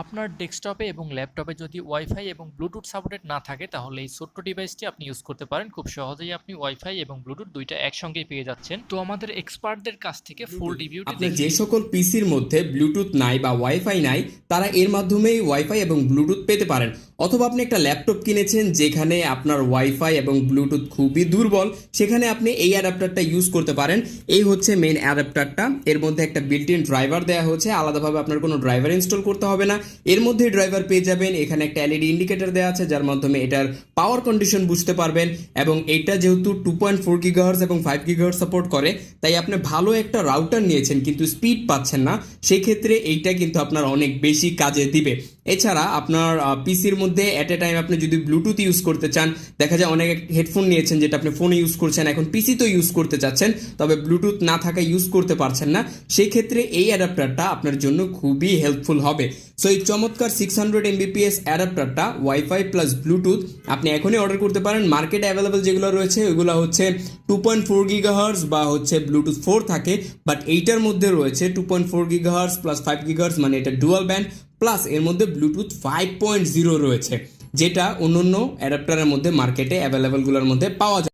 আপনার ডেস্কটপে এবং ল্যাপটপে যদি ওয়াইফাই এবং ব্লুটুথ সাপোর্টেড না থাকে তাহলে এই ছোট্ট ডিভাইসটি আপনি ইউজ করতে পারেন। খুব সহজেই আপনি ওয়াইফাই এবং ব্লুটুথ দুইটা একসঙ্গেই পেয়ে যাচ্ছেন। তো আমাদের এক্সপার্টদের কাছ থেকে ফুল রিভিউটি আপনি যে সকল পিসির মধ্যে ব্লুটুথ নাই বা ওয়াইফাই নাই তারা এর মাধ্যমেই ওয়াইফাই এবং ব্লুটুথ পেতে পারেন। অথবা আপনি একটা ল্যাপটপ কিনেছেন যেখানে আপনার ওয়াইফাই এবং ব্লুটুথ খুবই দুর্বল সেখানে আপনি এই অ্যাডাপ্টারটা ইউজ করতে পারেন। এই হচ্ছে মেন অ্যাডাপ্টারটা এর মধ্যে একটা বিল্ট ইন ড্রাইভার দেওয়া হচ্ছে আলাদাভাবে আপনার কোনো ড্রাইভার ইনস্টল করতে হবে না। এর মধ্যে ড্রাইভার পেয়ে যাবেন। এখানে একটা এলইডি ইন্ডিকেটার দেওয়া আছে, যার মাধ্যমে এটার পাওয়ার কন্ডিশন বুঝতে পারবেন এবং এটা যেহেতু টু পয়েন্ট ফোর গিগাহার্স এবং ফাইভ গিগাহার্স সাপোর্ট করে, তাই আপনি ভালো একটা রাউটার নিয়েছেন, কিন্তু স্পিড পাচ্ছেন না। সেক্ষেত্রে এইটা কিন্তু আপনার অনেক বেশি কাজে দিবে। এছাড়া আপনার পিসির মধ্যে অ্যাট এ টাইম আপনি যদি ব্লুটুথ ইউজ করতে চান, দেখা যায় অনেক হেডফোন নিয়েছেন যেটা আপনি ফোনে ইউজ করছেন, এখন পিসি তো ইউজ করতে চাচ্ছেন, তবে ব্লুটুথ না থাকা ইউজ করতে পারছেন না। সেই ক্ষেত্রে এই অ্যাডাপ্টারটা আপনার জন্য খুবই হেল্পফুল হবে। সো এই চমৎকার সিক্স হান্ড্রেড এমবিপিএস অ্যাডাপ্টারটা ওয়াইফাই প্লাস ব্লুটুথ আপনি এখনই অর্ডার করতে পারেন। মার্কেটে অ্যাভেলেবেল যেগুলো রয়েছে, ওইগুলো হচ্ছে টু পয়েন্ট ফোর গিগাহার্স বা হচ্ছে ব্লুটুথ ফোর থাকে বাট এইটার মধ্যে রয়েছে two point four gigahertz plus five gigahertz মানে এটা ডুয়াল ব্যান্ড প্লাস এর মধ্যে ব্লুটুথ ফাইভ পয়েন্ট জিরো রয়েছে, যেটা অন্য অন্য অ্যাডাপ্টারের মধ্যে মার্কেটে অ্যাভেলেবেলগুলোর মধ্যে পাওয়া যায়।